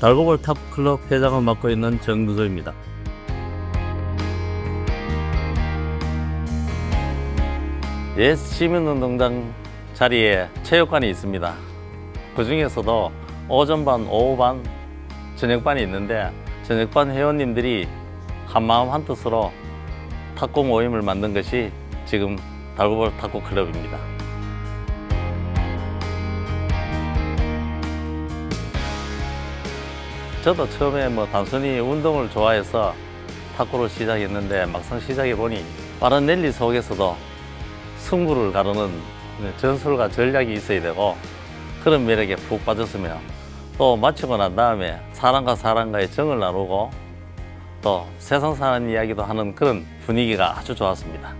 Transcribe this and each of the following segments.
달고볼 탑클럽 회장을 맡고 있는 정두조입니다. 옛 시민운동장 자리에 체육관이 있습니다. 그 중에서도 오전반, 오후반, 저녁반이 있는데 저녁반 회원님들이 한마음 한뜻으로 탁구 모임을 만든 것이 지금 달고볼 탁구 클럽입니다. 저도 처음에 뭐 단순히 운동을 좋아해서 탁구를 시작했는데 막상 시작해 보니 빠른 랠리 속에서도 승부를 가르는 전술과 전략이 있어야 되고 그런 매력에 푹 빠졌으며 또 마치고 난 다음에 사람과 사람과의 정을 나누고 또 세상 사는 이야기도 하는 그런 분위기가 아주 좋았습니다.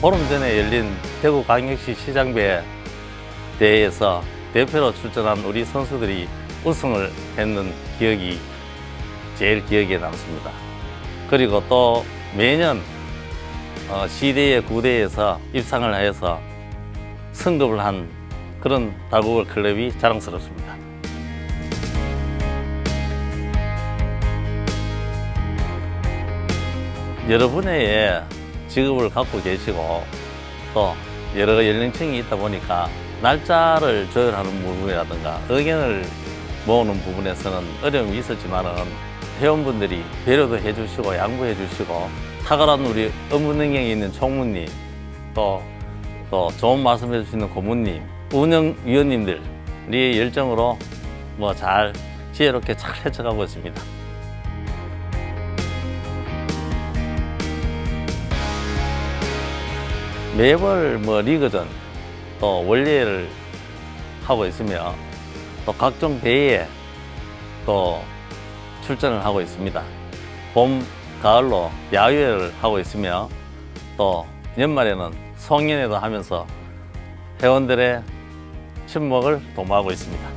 보름 전에 열린 대구광역시 시장배 대회에서 대표로 출전한 우리 선수들이 우승을 했는 기억이 제일 기억에 남습니다. 그리고 또 매년 어, 시대의 구대에서 입상을 해서 승급을 한 그런 달고볼 클럽이 자랑스럽습니다. 여러 분야의 직업을 갖고 계시고 또 여러 연령층이 있다 보니까 날짜를 조율하는 부분이라든가 의견을 모으는 부분에서는 어려움이 있었지만은 회원분들이 배려도 해주시고 양보해 주시고 탁월한 우리 업무 능력이 있는 총무님 또, 또 좋은 말씀 해 주시는 고문님 운영위원님들이 열정으로 뭐 잘 지혜롭게 잘 헤쳐가고 있습니다. 매월 뭐 리그전 또 원래를 하고 있으며 또 각종 대회에 또 출전을 하고 있습니다. 봄, 가을로 야유회를 하고 있으며 또 연말에는 송년회도 하면서 회원들의 친목을 도모하고 있습니다.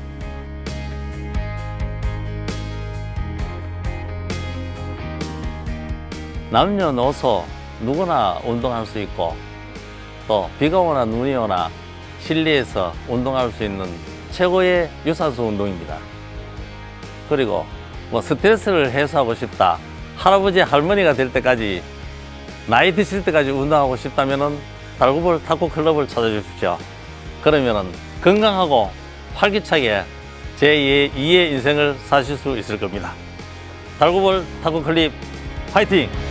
남녀노소 누구나 운동할 수 있고 또 비가 오나 눈이 오나 실내에서 운동할 수 있는 최고의 유산소 운동입니다. 그리고 뭐 스트레스를 해소하고 싶다. 할아버지 할머니가 될 때까지 나이 드실 때까지 운동하고 싶다면은 달구볼 탁구 클럽을 찾아주십시오. 그러면은 건강하고 활기차게 제2의 2의 인생을 사실 수 있을 겁니다. 달구볼 탁구 클럽 화이팅!